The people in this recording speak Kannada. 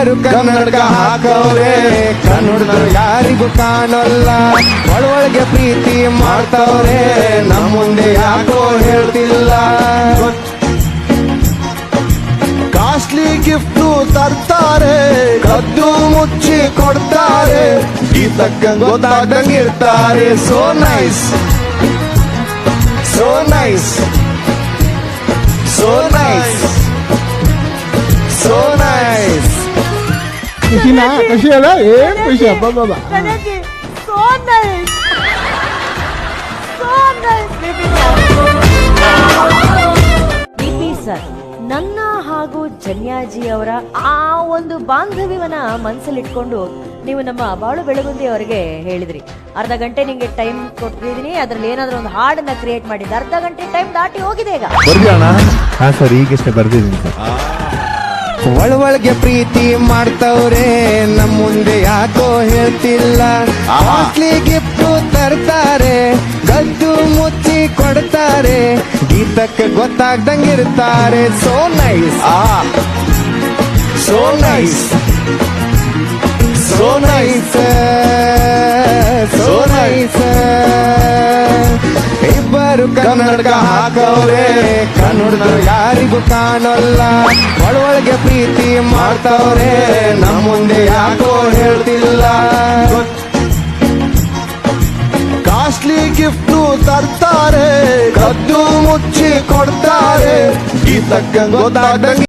ಇಬ್ಬರು ಕನ್ನಡಕ ಹಾಕವ್ರೆ? ಕನ್ನಡ ಯಾರಿಗೂ ಕಾಣಲ್ಲ. ಒಳಗೆ ಪ್ರೀತಿ ಮಾಡ್ತವ್ರೆ. ನಮ್ಮ ಮುಂದೆ ಯಾಕೋ ಹೇಳ್ತಿಲ್ಲ. ಕಾಸ್ಟ್ಲಿ ಗಿಫ್ಟ್ ತರ್ತಾರೆ, ಕದ್ದು ಮುಚ್ಚಿ ಕೊಡ್ತಾರೆ. ಈ ತಕ್ಕ ಇರ್ತಾರೆ. ಸೋ ನೈಸ್ ಸೋ ನೈಸ್ ಖುಷಿನಾ ಖುಷಿ ಅಲ್ಲ ಏನ್ ಖುಷಿ ಅಬ್ಬ ಬಾಬಾ ನನಗೆ so nice so nice BP sir ನನ್ನ ಹಾಗೂ ಜನ್ಯಾಜಿ ಅವರ ಆ ಒಂದು ಬಾಂಧವ್ಯವನ್ನ ಮನಸ್ಸಲ್ಲಿಟ್ಕೊಂಡು ನೀವು ನಮ್ಮ ಬಾಳು ಬೆಳಗುಂದಿ ಅವರಿಗೆ ಹೇಳಿದ್ರಿ. ಅರ್ಧ ಗಂಟೆ ನಿಮಗೆ ಟೈಮ್ ಕೊಟ್ಟಿದ್ದೀನಿ ಅದ್ರಲ್ಲಿ ಏನಾದ್ರೂ ಒಂದು ಹಾಡನ್ನ ಕ್ರಿಯೇಟ್ ಮಾಡಿದ್ದೆ ಅರ್ಧ ಗಂಟೆ ಟೈಮ್ ದಾಟಿ ಹೋಗಿದೆ ಈಗ. ಹಾ ಸರ್ ಈಗಷ್ಟೇ ಬರ್ದಿದ್ದೀನಿ ಸರ್. ಒಳೊಳಗೆ ಪ್ರೀತಿ ಮಾಡ್ತವ್ರೆ ನಮ್ಮ ಮುಂದೆ ಯಾಕೋ ಹೇಳ್ತಿಲ್ಲ. ಆಸ್ಲಿ ಗಿಫ್ಟ್ ತರ್ತಾರೆ ಗದ್ದು ಮುಚ್ಚಿ ಕೊಡ್ತಾರೆ ಗೀತಕ್ಕೆ ಗೊತ್ತಾಗ್ದಂಗಿರ್ತಾರೆ. So nice so nice so nice so nice ಇಬ್ಬರು ಕನ್ನಡಕ ಹಾಕವ್ರೆ? ಕನ್ನಡದ ಯಾರಿಗೂ ಕಾಣಲ್ಲ. ಒಳಗೆ ಪ್ರೀತಿ ಮಾಡ್ತವ್ರೆ. ನಮ್ಮ ಮುಂದೆ ಯಾಕೋ ಹೇಳ್ತಿಲ್ಲ. ಕಾಸ್ಟ್ಲಿ ಗಿಫ್ಟ್ ತರ್ತಾರೆ ಕದ್ದು ಮುಚ್ಚಿ ಕೊಡ್ತಾರೆ. ಗೀತಕ್ಕ ಗೊತ್ತಾಗ್ದಂಗೆ